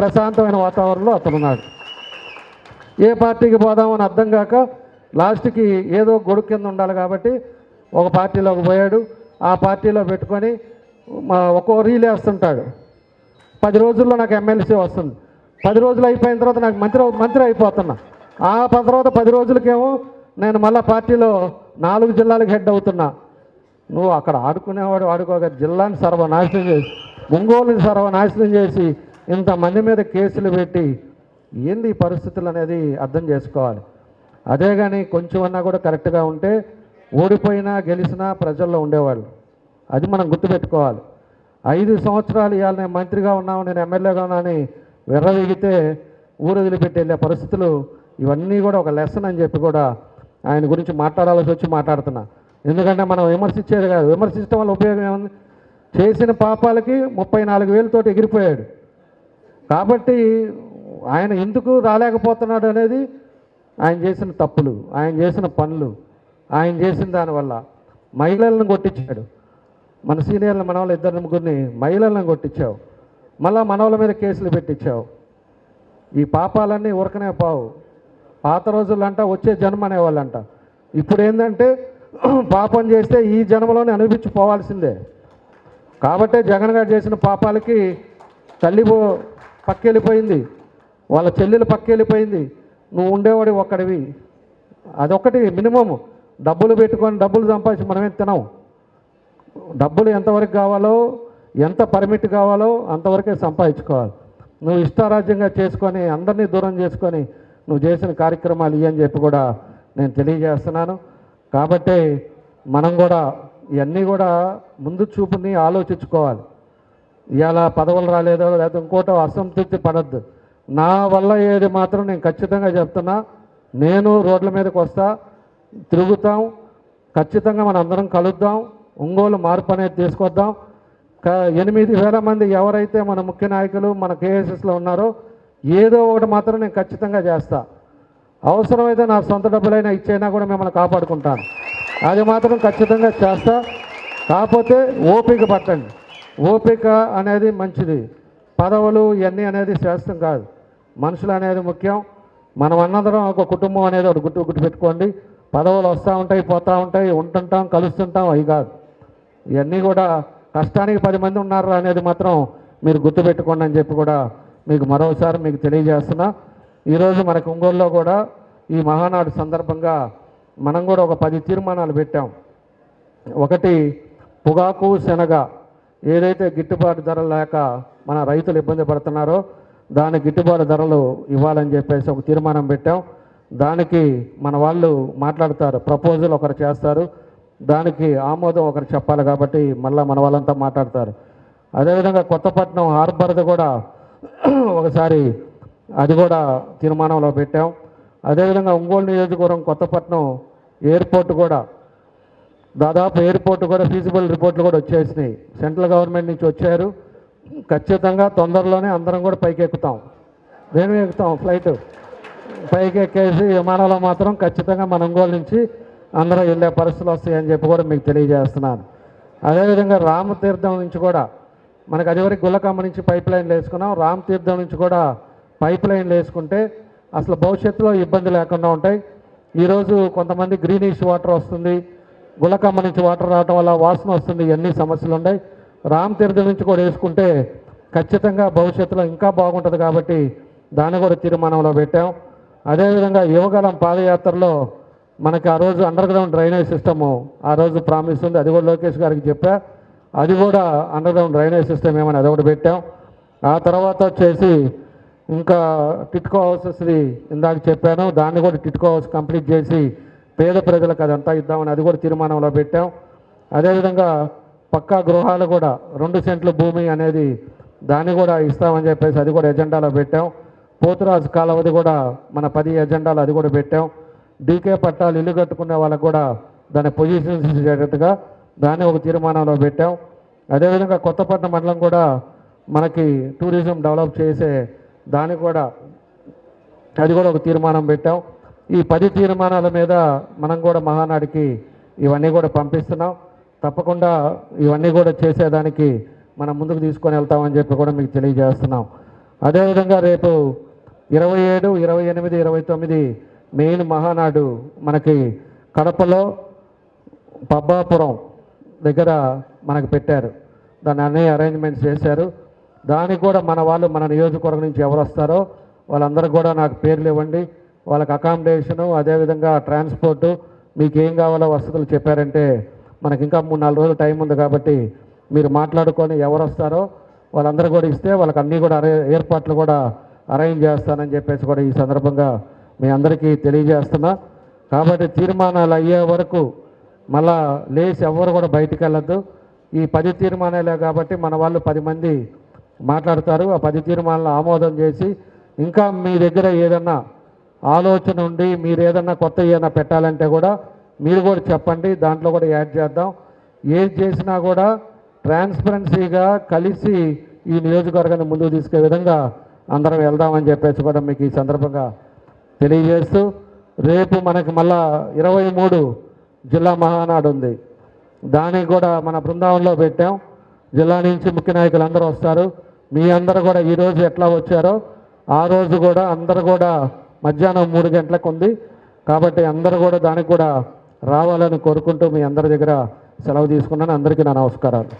ప్రశాంతమైన వాతావరణంలో అతనున్నాడు. ఏ పార్టీకి పోదామని అర్థం కాక లాస్ట్కి ఏదో గొడుగు కింద ఉండాలి కాబట్టి ఒక పార్టీలోకి పోయాడు. ఆ పార్టీలో పెట్టుకొని మా ఒక్కో రీల్ వేస్తుంటాడు. పది రోజుల్లో నాకు ఎమ్మెల్సీ వస్తుంది. పది రోజులు అయిపోయిన తర్వాత నాకు మంత్రి మంత్రి అయిపోతున్నా. ఆ పది తర్వాత పది రోజులకేమో నేను మళ్ళీ పార్టీలో నాలుగు జిల్లాలకు హెడ్ అవుతున్నా. నువ్వు అక్కడ ఆడుకునేవాడు ఆడుకోక జిల్లాని సర్వనాశనం చేసి ఒంగోలుని సర్వనాశనం చేసి ఇంతమంది మీద కేసులు పెట్టి ఏంది ఈ పరిస్థితులు అనేది అర్థం చేసుకోవాలి. అదే కానీ కొంచెం అన్నా కూడా కరెక్ట్గా ఉంటే ఓడిపోయినా గెలిచినా ప్రజల్లో ఉండేవాళ్ళు. అది మనం గుర్తుపెట్టుకోవాలి. ఐదు సంవత్సరాలు ఇవాళ నేను మంత్రిగా ఉన్నాను నేను ఎమ్మెల్యేగా ఉన్నానని విర్రవీగితే ఊరు వదిలిపెట్టి వెళ్ళే పరిస్థితులు ఇవన్నీ కూడా ఒక లెసన్ అని చెప్పి కూడా ఆయన గురించి మాట్లాడాల్సి వచ్చి మాట్లాడుతున్నా. ఎందుకంటే మనం విమర్శించేది కాదు. విమర్శించడం వల్ల ఉపయోగం ఏముంది? చేసిన పాపాలకి ముప్పై నాలుగు వేలతోటి ఎగిరిపోయాడు. కాబట్టి ఆయన ఎందుకు రాలేకపోతున్నాడు అనేది ఆయన చేసిన తప్పులు ఆయన చేసిన పనులు ఆయన చేసిన దానివల్ల మహిళలను కొట్టించాడు. మన సీనియర్లు మనవాళ్ళు ఇద్దరు ముగ్గురిని మహిళలను కొట్టించావు. మళ్ళా మనవల మీద కేసులు పెట్టించావు. ఈ పాపాలన్నీ ఉరకనే పావు. పాత రోజులంట వచ్చే జన్మ అనేవాళ్ళంట. ఇప్పుడు ఏంటంటే పాపం చేస్తే ఈ జన్మలోనే అనిపించిపోవాల్సిందే కాబట్టే జగన్ గారు చేసిన పాపాలకి తల్లి పో- పక్కెళ్ళిపోయింది. వాళ్ళ చెల్లెలు పక్కెళ్ళిపోయింది. నువ్వు ఉండేవాడి ఒక్కడివి. అదొకటి మినిమం. డబ్బులు పెట్టుకొని డబ్బులు సంపాదించి మనమేం తినాం డబ్బులు ఎంతవరకు కావాలో ఎంత పర్మిట్ కావాలో అంతవరకే సంపాదించుకోవాలి. నువ్వు ఇష్టారాజ్యంగా చేసుకొని అందరినీ దూరం చేసుకొని నువ్వు చేసిన కార్యక్రమాలు ఇవి అని చెప్పి కూడా నేను తెలియజేస్తున్నాను. కాబట్టి మనం కూడా ఇవన్నీ కూడా ముందు చూపుని ఆలోచించుకోవాలి. ఇవాళ పదవులు రాలేదో లేకపోతే ఇంకోటో అసంతృప్తి పడద్దు. నా వల్ల ఏది మాత్రం నేను ఖచ్చితంగా చెప్తున్నా. నేను రోడ్ల మీదకి వస్తా తిరుగుతాం ఖచ్చితంగా మన అందరం కలుద్దాం ఒంగోలు మార్పు అనేది తీసుకొద్దాం. క- ఎనిమిది వేల మంది ఎవరైతే మన ముఖ్య నాయకులు మన కేఎస్ఎస్లో ఉన్నారో ఏదో ఒకటి మాత్రం నేను ఖచ్చితంగా చేస్తా. అవసరమైతే నా సొంత డబ్బులైనా ఇచ్చైనా కూడా మిమ్మల్ని కాపాడుకుంటాను. అది మాత్రం ఖచ్చితంగా చేస్తా. కాకపోతే ఓపిక పట్టండి. ఓపిక అనేది మంచిది. పదవులు ఇవన్నీ అనేది శాస్త్రం కాదు. మనుషులు అనేది ముఖ్యం. మనం అన్నదరం ఒక కుటుంబం అనేది ఒకటి గుర్తు గుట్టు పెట్టుకోండి. పదవులు వస్తూ ఉంటాయి పోతూ ఉంటాయి ఉంటుంటాం కలుస్తుంటాం అవి కాదు. ఇవన్నీ కూడా కష్టానికి పది మంది ఉన్నారు అనేది మాత్రం మీరు గుర్తుపెట్టుకోండి అని చెప్పి కూడా మీకు మరోసారి మీకు తెలియజేస్తున్నా. ఈరోజు మన ఒంగోలులో కూడా ఈ మహానాడు సందర్భంగా మనం కూడా ఒక పది తీర్మానాలు పెట్టాం. ఒకటి పొగాకు శనగ. ఏదైతే గిట్టుబాటు ధర లేక మన రైతులు ఇబ్బంది పడుతున్నారో దాని గిట్టుబాటు ధరలు ఇవ్వాలని చెప్పేసి ఒక తీర్మానం పెట్టాం. దానికి మన వాళ్ళు మాట్లాడతారు ప్రపోజల్ ఒకరు చేస్తారు దానికి ఆమోదం ఒకరు చెప్పాలి కాబట్టి మళ్ళీ మన వాళ్ళంతా మాట్లాడతారు. అదేవిధంగా కొత్తపట్నం హార్బర్ది కూడా ఒకసారి అది కూడా తీర్మానంలో పెట్టాం. అదేవిధంగా ఒంగోలు నియోజకవర్గం కొత్తపట్నం ఎయిర్పోర్ట్ కూడా దాదాపు ఎయిర్పోర్ట్ కూడా ఫీజిబుల్ రిపోర్ట్లు కూడా వచ్చేసినాయి. సెంట్రల్ గవర్నమెంట్ నుంచి వచ్చారు. ఖచ్చితంగా తొందరలోనే అందరం కూడా పైకి ఎక్కుతాం దేని ఎక్కుతాం? ఫ్లైట్. పైకి ఎక్కేసి విమానంలో మాత్రం ఖచ్చితంగా మన ఒంగోలు నుంచి అందరూ వెళ్ళే పరిస్థితులు వస్తాయని చెప్పి కూడా మీకు తెలియజేస్తున్నాను. అదేవిధంగా రామతీర్థం నుంచి కూడా మనకు అదివరకు గుల్లకమ్మ నుంచి పైప్ లైన్లు వేసుకున్నాం. రామతీర్థం నుంచి కూడా పైప్ లైన్లు వేసుకుంటే అసలు భవిష్యత్తులో ఇబ్బంది లేకుండా ఉంటాయి. ఈరోజు కొంతమంది గ్రీనిష్ వాటర్ వస్తుంది. గులకమ్మ నుంచి వాటర్ రావటం వల్ల వాసన వస్తుంది ఇవన్నీ సమస్యలు ఉన్నాయి. రామ్ తీర్థం నుంచి కూడా వేసుకుంటే ఖచ్చితంగా భవిష్యత్తులో ఇంకా బాగుంటుంది కాబట్టి దాన్ని కూడా తీర్మానంలో పెట్టాం. అదేవిధంగా యువగలం పాదయాత్రలో మనకి ఆ రోజు అండర్ గ్రౌండ్ డ్రైనేజ్ సిస్టము ఆ రోజు ప్రామిస్ ఉంది. అది కూడా లోకేష్ గారికి చెప్పా. అది కూడా అండర్ గ్రౌండ్ డ్రైనేజ్ సిస్టమ్ ఏమని అది ఒకటి పెట్టాం. ఆ తర్వాత వచ్చేసి ఇంకా టిట్కో హౌసెస్ది ఇందాక చెప్పాను. దాన్ని కూడా టిట్కో హౌస్ కంప్లీట్ చేసి పేద ప్రజలకు అదంతా ఇద్దామని అది కూడా తీర్మానంలో పెట్టాం. అదేవిధంగా పక్కా గృహాలు కూడా రెండు సెంట్ల భూమి అనేది దాన్ని కూడా ఇస్తామని చెప్పేసి అది కూడా ఎజెండాలో పెట్టాం. పోతురాజు కాలవది కూడా మన పది ఎజెండాలు అది కూడా పెట్టాం. డీకే పట్టాలు ఇల్లు కట్టుకునే వాళ్ళకు కూడా దాని పొజిషన్స్ ఇచ్చేటట్టుగా దాన్ని ఒక తీర్మానంలో పెట్టాం. అదేవిధంగా కొత్తపట్నం మండలం కూడా మనకి టూరిజం డెవలప్ చేసే దాన్ని కూడా అది కూడా ఒక తీర్మానం పెట్టాం. ఈ పది తీర్మానాల మీద మనం కూడా మహానాడికి ఇవన్నీ కూడా పంపిస్తున్నాం. తప్పకుండా ఇవన్నీ కూడా చేసేదానికి మనం ముందుకు తీసుకొని వెళ్తామని చెప్పి కూడా మీకు తెలియజేస్తున్నాం. అదేవిధంగా రేపు ఇరవై ఏడు ఇరవై ఎనిమిది ఇరవై తొమ్మిది మెయిన్ మహానాడు మనకి కడపలో పబ్బాపురం దగ్గర మనకు పెట్టారు. దాన్ని అన్ని అరేంజ్మెంట్స్ చేశారు. దానికి కూడా మన వాళ్ళు మన నియోజకవర్గం నుంచి ఎవరు వస్తారో వాళ్ళందరూ కూడా నాకు పేర్లు ఇవ్వండి. వాళ్ళకి అకామిడేషను అదేవిధంగా ట్రాన్స్పోర్టు మీకు ఏం కావాలో వసతులు చెప్పారంటే మనకి ఇంకా మూడు నాలుగు రోజులు టైం ఉంది కాబట్టి మీరు మాట్లాడుకొని ఎవరు వస్తారో వాళ్ళందరూ కూడా ఇస్తే వాళ్ళకి అన్నీ కూడా అరే ఏర్పాట్లు కూడా అరేంజ్ చేస్తానని చెప్పేసి కూడా ఈ సందర్భంగా మీ అందరికీ తెలియజేస్తున్నా. కాబట్టి తీర్మానాలు అయ్యే వరకు మళ్ళా లేచి ఎవరు కూడా బయటికి వెళ్ళద్దు. ఈ పది తీర్మానాలే కాబట్టి మన వాళ్ళు పది మంది మాట్లాడతారు. ఆ పది తీర్మానాలు ఆమోదం చేసి ఇంకా మీ దగ్గర ఏదన్నా ఆలోచన ఉండి మీరు ఏదన్నా కొత్త ఏదైనా పెట్టాలంటే కూడా మీరు కూడా చెప్పండి దాంట్లో కూడా యాడ్ చేద్దాం. ఏది చేసినా కూడా ట్రాన్స్పరెన్సీగా కలిసి ఈ నియోజకవర్గాన్ని ముందుకు తీసుకే విధంగా అందరం వెళ్దామని చెప్పేసి కూడా మీకు ఈ సందర్భంగా తెలియజేస్తూ రేపు మనకి మళ్ళా ఇరవై మూడు జిల్లా మహానాడు ఉంది. దానికి కూడా మన బృందావనంలో పెట్టాం. జిల్లా నుంచి ముఖ్య నాయకులు అందరూ వస్తారు. మీ అందరు కూడా ఈరోజు ఎట్లా వచ్చారో ఆ రోజు కూడా అందరూ కూడా మధ్యాహ్నం మూడు గంటలకు ఉంది. కాబట్టి అందరూ కూడా దానికి కూడా రావాలని కోరుకుంటూ మీ అందరి దగ్గర సెలవు తీసుకున్నాను. అందరికీ నా నమస్కారాలు.